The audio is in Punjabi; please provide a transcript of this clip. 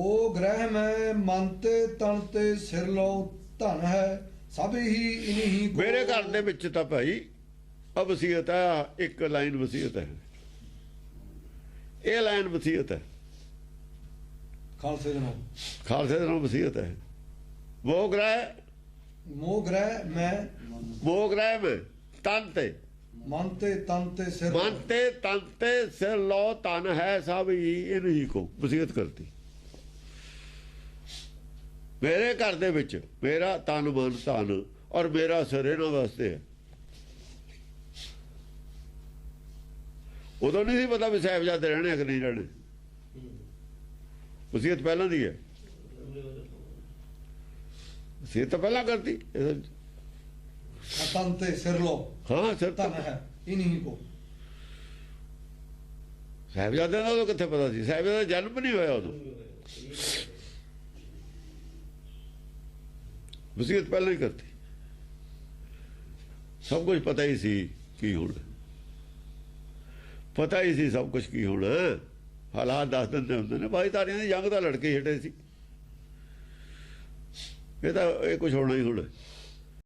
ਉਹ ਗ੍ਰਹਿ ਮੈਂ ਮਨ ਤੇ ਤਨ ਤੇ ਸਿਰ ਲਉ ਧਨ ਹੈ ਸਭ ਹੀ ਇਨਹੀ ਮੇਰੇ ਘਰ ਦੇ ਵਿੱਚ ਤਾਂ ਭਾਈ ਆ ਵਸੀਅਤ ਹੈ ਇੱਕ ਲਾਈਨ ਵਸੀਅਤ ਹੈ। ਇਹ ਲਾਈਨ ਵਸੀਅਤ ਹੈ। ਖਾਲਸੇ ਦੇ ਨਾਮ। ਖਾਲਸੇ ਦੇ ਨਾਲ ਵਸੀਅਤ ਹੈ। ਉਹ ਗ੍ਰਹਿ। ਮੋਹ ਗ੍ਰਹਿ ਮੈਂ ਉਹ ਗ੍ਰਹਿ ਮੈਂ ਤਨ ਤੇ। ਮਨ ਤੇ ਤਨ ਤੇ ਸਿਰ ਮਨ ਤੇ ਤਨ ਤੇ ਸਿਰ ਲੋ ਤਨ ਹੈ ਸਭ ਹੀ ਇਨਹੀ ਕੋ ਵਸੀਅਤ ਕਰਤੀ। ਮੇਰੇ ਘਰ ਦੇ ਵਿੱਚ ਮੇਰਾ ਤਨ ਮਨ ਧਨ ਔਰ ਮੇਰਾ ਸਿਰ ਇਹਨਾਂ ਵਾਸਤੇ ਹੈ। ਉਦੋਂ ਨਹੀਂ ਸੀ ਪਤਾ ਵੀ ਸਾਹਿਬਜ਼ਾਦੇ ਰਹਿਣੇ ਕਿ ਨਹੀਂ ਰਹਿਣੇ। ਵਸੀਅਤ ਪਹਿਲਾਂ ਦੀ ਹੈ। ਵਸੀਅਤ ਤਾਂ ਪਹਿਲਾਂ ਕਰਤੀ। ਇਹਦਾ- ਤਨ ਤੇ ਸਿਰ ਹਾਂ ਸਿਰ ਤਾਂ ਧਨ ਹੈ ਇਨਹੀ ਕੋ। ਸਾਹਿਬਜ਼ਾਦਿਆਂ ਦਾ ਕਿੱਥੇ ਪਤਾ ਸੀ? ਸਾਹਿਬਜ਼ਾਦੇ ਦਾ ਜਨਮ ਨਹੀਂ ਹੋਇਆ ਉਦੋਂ। ਵਸੀਅਤ ਪਹਿਲਾਂ ਹੀ ਕਰਤੀ। ਸਭ ਕੁਝ ਪਤਾ ਹੀ ਸੀ ਕੀ ਹੋਣਾ। ਪਤਾ ਹੀ ਸੀ ਸਭ ਕੁਝ ਕੀ ਹੋਣਾ। ਹਾਲਾਤ ਦੱਸ ਦਿੰਦੇ ਹੁੰਦੇ ਨੇ, ਭਾਈ ਤਾਰਿਆਂ ਦੀ ਜੰਗ ਤਾਂ ਲੜਕੇ ਹਟੇ ਸੀ। ਇਹ ਤਾਂ ਇਹ ਕੁਝ ਹੋਣਾ ਹੀ ਹੋਣਾ।